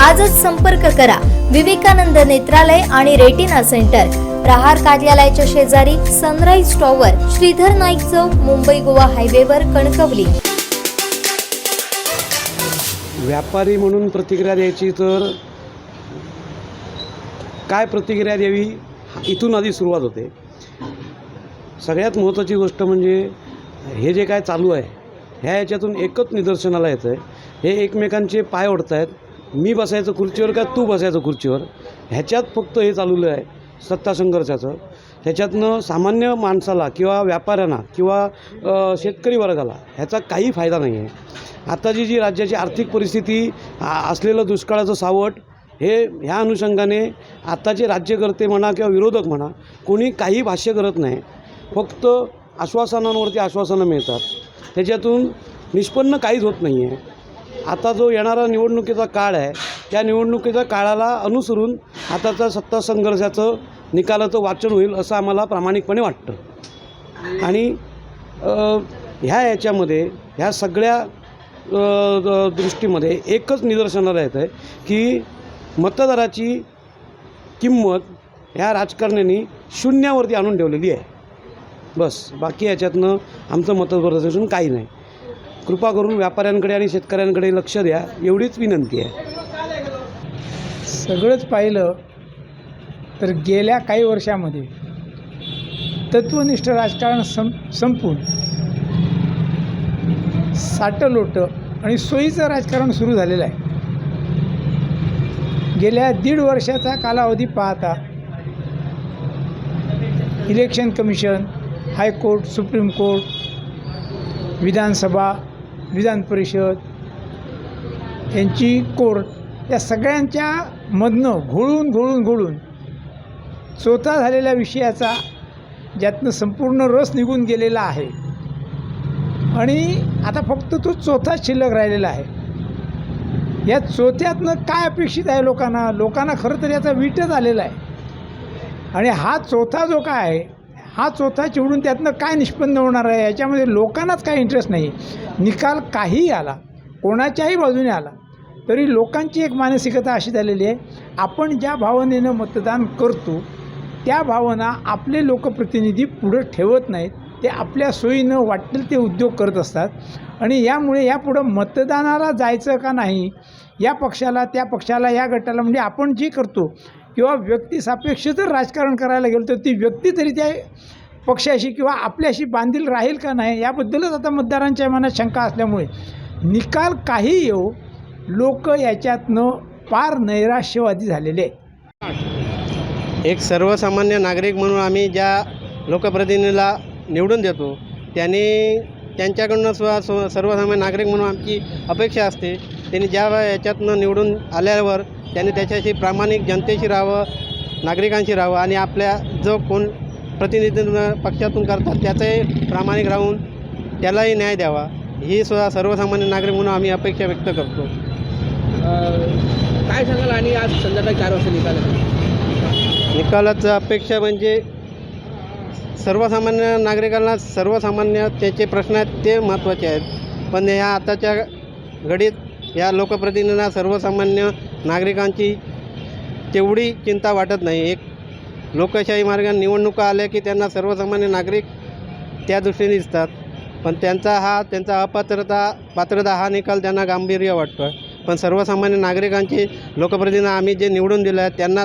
आजच संपर्क करा. विवेकानंद नेत्रालय आणि रेटिना सेंटर. प्रहार कार्यालयाच्या शेजारी सनराईज टॉवर श्रीधर नाईक चौक मुंबई गोवा हायवेवर कणकवली. व्यापारी म्हणून प्रतिक्रिया द्यायची तर काय प्रतिक्रिया द्यावी? इथून आधी सुरुवात होते. सगळ्यात महत्त्वाची गोष्ट म्हणजे हे जे काय चालू आहे ह्या याच्यातून एकच निदर्शनाला येतं आहे हे एकमेकांचे पाय ओढत आहेत मी बसायचं खुर्चीवर का तू बसायचं खुर्चीवर? ह्याच्यात फक्त हे चालवलं आहे सत्ता संघर्षाचं ह्याच्यातनं सामान्य माणसाला किंवा व्यापाऱ्यांना किंवा शेतकरी वर्गाला ह्याचा काही फायदा नाही आहे. आताची जी राज्याची आर्थिक परिस्थिती असलेलं दुष्काळाचं सावट हे ह्या अनुषंगाने आत्ताचे राज्यकर्ते म्हणा किंवा विरोधक म्हणा कोणी काही भाष्य करत नाही. फक्त आश्वासनांवरती आश्वासनं मिळतात. त्याच्यातून निष्पन्न काहीच होत नाही आहे आता जो येणारा निवडणुकीचा काळ आहे त्या निवडणुकीच्या काळाला अनुसरून आताचा सत्ता संघर्षाचं निकालाचं वाचन होईल असं आम्हाला प्रामाणिकपणे वाटतं. आणि ह्या याच्यामध्ये ह्या सगळ्या द- दृष्टीमध्ये एकच निदर्शनाला येतं आहे की मतदाराची किंमत ह्या राजकारण्यांनी शून्यावरती आणून ठेवलेली आहे. बस बाकी याच्यातनं आमचं मतप्रदर्शन काही नाही. कृपा करून व्यापाऱ्यांकडे आणि शेतकऱ्यांकडे लक्ष द्या. एवढीच विनंती आहे. सगळंच पाहिलं तर गेल्या काही वर्षामध्ये तत्वनिष्ठ राजकारण सं संपून साटलोटं आणि सोयीचं राजकारण सुरू झालेलं आहे. गेल्या दीड वर्षाचा कालावधी पाहता election commission high court supreme court विधानसभा विधान परिषद यांची कोर्ट या सगळ्यांच्या मधनं घोळून घोळून घोळून चोथा झालेल्या विषयाचा ज्यातनं संपूर्ण रस निघून गेलेला आहे. आणि आता फक्त तो चौथा शिल्लक राहिलेला आहे. या चौथ्यातनं काय अपेक्षित आहे लोकांना? लोकांना खरं तर याचा वीटच आलेला आहे. आणि हा चौथा जो काय आहे हा चौथा चिवडून त्यातनं काय निष्पन्न होणार आहे? याच्यामध्ये लोकांनाच काय इंटरेस्ट नाही. निकाल काहीही आला कोणाच्याही बाजूने आला तरी लोकांची एक मानसिकता अशी झालेली आहे आपण ज्या भावनेनं मतदान करतो त्या भावना आपले लोकप्रतिनिधी पुढं ठेवत नाहीत ते आपल्या सोयीनं वाटेल ते उद्योग करत असतात. आणि यामुळे यापुढं मतदानाला जायचं का नाही या पक्षाला त्या पक्षाला या गटाला म्हणजे आपण जे करतो किंवा व्यक्तिसापेक्ष जर राजकारण करायला गेलो तर ती व्यक्ती तरी त्या पक्षाशी किंवा आपल्याशी बांधील राहील का नाही याबद्दलच आता मतदारांच्या मनात शंका असल्यामुळे निकाल काही येऊ लोक याच्यातनं फार नैराश्यवादी झालेले एक सर्वसामान्य नागरिक म्हणून आम्ही ज्या लोकप्रतिनिधीला निवडून देतो त्यांनी त्यांच्याकडून स्व- सर्वसामान्य नागरिक म्हणून आमची अपेक्षा असते. त्यांनी ज्या याच्यातनं निवडून आल्यावर त्यांनी त्याच्याशी प्रामाणिक जनतेशी राहावं नागरिकांशी राहावं आणि आपल्या जो कोण प्रतिनिधित्व पक्षातून करतात त्याचंही प्रामाणिक राहून त्यालाही न्याय द्यावा. ही सुद्धा सर्वसामान्य नागरिक म्हणून आम्ही अपेक्षा व्यक्त करतो. काय सांगाल आणि आज संध्याकाळी चार वाजता निकाल. निकालाचं अपेक्षा म्हणजे सर्वसामान्य नागरिकांना सर्वसामान्य त्याचे प्रश्न आहेत ते महत्त्वाचे आहेत. पण ह्या आताच्या घडीत या लोकप्रतिनिधींना सर्वसामान्य नागरिकांची तेवढी चिंता वाटत नाही. एक लोकशाही मार्गाने निवडणुका आल्या की त्यांना सर्वसामान्य नागरिक त्या दृष्टीने दिसतात. पण त्यांचा हा त्यांचा अपात्रता पात्रता हा निकाल त्यांना गांभीर्य वाटतो आहे पण सर्वसामान्य नागरिकांची लोकप्रतिनिधी आम्ही जे निवडून दिलं आहे त्यांना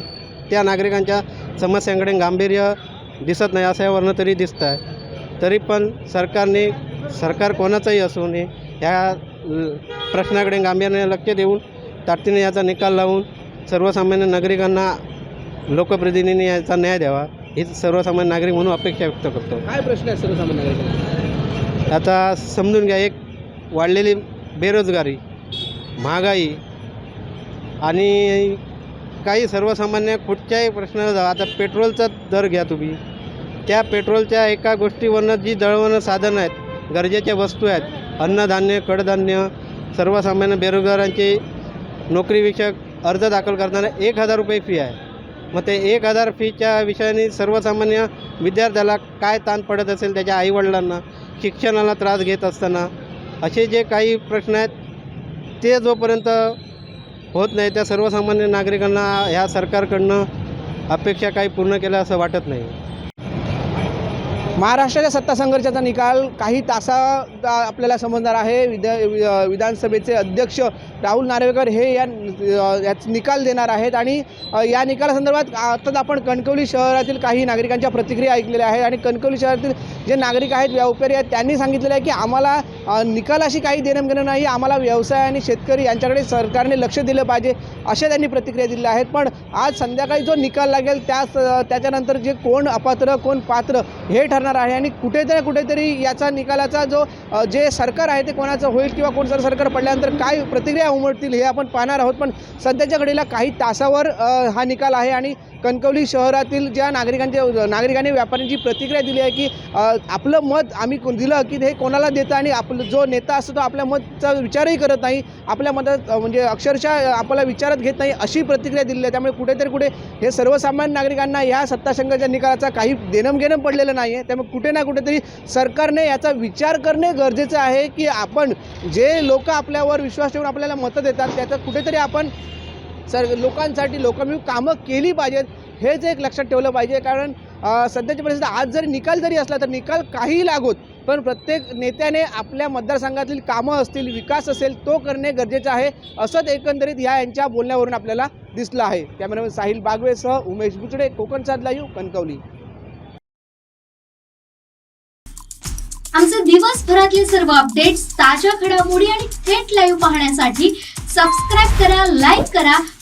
त्या नागरिकांच्या समस्यांकडे गांभीर्य दिसत नाही असं यावरनं तरी दिसतं आहे तरी पण सरकारने सरकार कोणाचंही असू नये ह्या प्रश्नाकडे गांभीर्याने लक्ष देऊन तातडीने याचा निकाल लावून सर्वसामान्य नागरिकांना लोकप्रतिनिधींनी याचा न्याय द्यावा हीच सर्वसामान्य नागरिक म्हणून अपेक्षा व्यक्त करतो. काय प्रश्न आहे सर्वसामान्य नागरिकांना? आता समजून घ्या एक वाढलेली बेरोजगारी महागाई आणि काही सर्वसामान्य कुठच्याही प्रश्नाला जा आता पेट्रोलचा दर घ्या तुम्ही. त्या पेट्रोलच्या एका गोष्टीवरनं जी दळवणं साधनं आहेत गरजेच्या वस्तू आहेत अन्नधान्य कडधान्य सर्वसामान्य बेरोजगारांची नोकरीविषयक अर्ज दाखल करताना एक हजार रुपये फी आहे. मग ते एक हजार फीच्या विषयाने सर्वसामान्य विद्यार्थ्याला काय ताण पडत असेल त्याच्या आईवडिलांना शिक्षणाला त्रास घेत असताना असे जे काही प्रश्न आहेत ते जोपर्यंत होत नाही त्या सर्वसामान्य नागरिकांना ह्या सरकारकडनं अपेक्षा काही पूर्ण केल्या असं वाटत नाही. महाराष्ट्राच्या सत्ता संघर्षाचा निकाल काही तासा आपल्याला समजणार आहे. विद्या विधानसभेचे अध्यक्ष राहुल नार्वेकर हे या याच निकाल देणार आहेत आणि या निकालासंदर्भात आताच आपण कणकवली शहरातील काही नागरिकांच्या प्रतिक्रिया ऐकलेल्या आहेत आणि कणकवली शहरातील जे नागरिक आहेत व्यापारी आहेत त्यांनी सांगितलेलं आहे की आम्हाला निकालाशी काही देणं घेणं नाही आम्हाला व्यवसाय आणि शेतकरी यांच्याकडे सरकारने लक्ष दिलं पाहिजे अशा त्यांनी प्रतिक्रिया दिल्या आहेत. पण आज संध्याकाळी जो निकाल लागेल त्याच त्याच्यानंतर जे कोण अपात्र कोण पात्र हे ठरणार आहे आणि कुठेतरी कुठेतरी याचा निकालाचा जो जे सरकार आहे ते कोणाचं होईल किंवा कोण जर सरकार पडल्यानंतर काय प्रतिक्रिया उमटतील हे आपण पाहणार आहोत. पण सध्याच्या घडीला काही तासावर हा निकाल आहे आणि कणकवली शहरातील ज्या नागरिकांच्या नागरिकांनी व्यापाऱ्यांची प्रतिक्रिया दिली आहे की आपलं मत आम्ही दिलं की हे कोणाला देतं आणि आपलं जो नेता असतो तो आपल्या मतचा विचारही करत नाही आपल्या मतात म्हणजे अक्षरशः आपल्याला विचारत घेत नाही अशी प्रतिक्रिया दिली आहे. त्यामुळे कुठेतरी कुठे हे सर्वसामान्य नागरिकांना या सत्तासंघाच्या निकालाचा काही देणंघेणं पडलेलं नाही आहे. त्यामुळे कुठे ना कुठेतरी सरकारने याचा विचार करणे गरजेचं आहे की आपण जे लोक आपल्यावर विश्वास ठेवून आपल्याला मतं देतात त्याचं कुठेतरी आपण सर लोकांसाठी लोकांनी कामं केली पाहिजेत हेच एक लक्षात ठेवलं पाहिजे. कारण सध्याची परिस्थिती आज जरी निकाल जरी असला तर निकाल काहीही लागोत पण प्रत्येक नेत्याने आपल्या मतदारसंघातील कामं असतील विकास असेल तो करणे गरजेचं आहे असंच एकंदरीत ह्या यांच्या बोलण्यावरून आपल्याला दिसलं आहे. कॅमेरामॅन साहिल बागवेसह उमेश बुचडे कोकण साधला यू कणकवली. आमचे दिवसभरातील सर्व अपडेट्स ताज्या घडामोडी आणि थेट लाईव्ह पाहण्यासाठी सबस्क्राईब करा लाईक करा